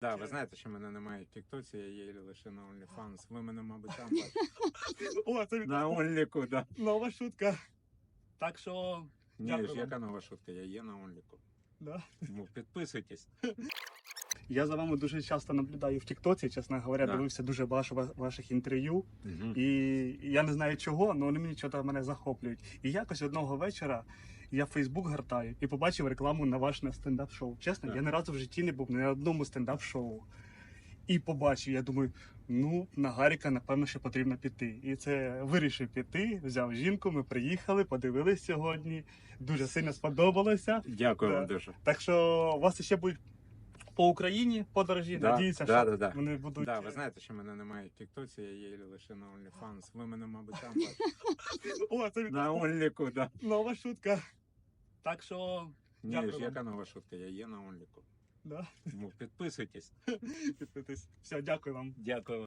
Да, ви знаєте, що мене немає в Тіктоці, я є лише на OnlyFans. Ви мене, мабуть, там бачите. О, це На Онліку, да. нова шутка. Так що, Ні, Дякую ж вам. яка нова шутка, я є на Онліку. да. Тому підписуйтесь. Я за вами дуже часто наблюдаю в Тіктоці, чесно говоря, Да. дивився дуже багато ва- ваших інтерв'ю. Мгм. І я не знаю чого, але вони мені чого мене захоплюють. І якось одного вечора я Фейсбук гортаю і побачив рекламу на ваше стендап-шоу. Чесно, Так. я ні разу в житті не був на одному стендап-шоу. І побачив, я думаю, ну, на Гаріка, напевно, що потрібно піти. І це вирішив піти, взяв жінку, ми приїхали, подивились сьогодні. Дуже сильно сподобалося. Дякую вам дуже. Так що у вас ще будуть по Україні подорожі. Да, Надіюся, да, що да, да. вони будуть. Да, ви знаєте, що мене немає в Тіктоці, я є лише на OnlyFans. Ви мене, мабуть, там бачите. О, це На Онліку, да. нова шутка. Так що, Ні, ж яка нова шутка, я є на Онліку. да, Ну, підписуйтесь. підписуйтесь. Все, дякую вам. Дякую.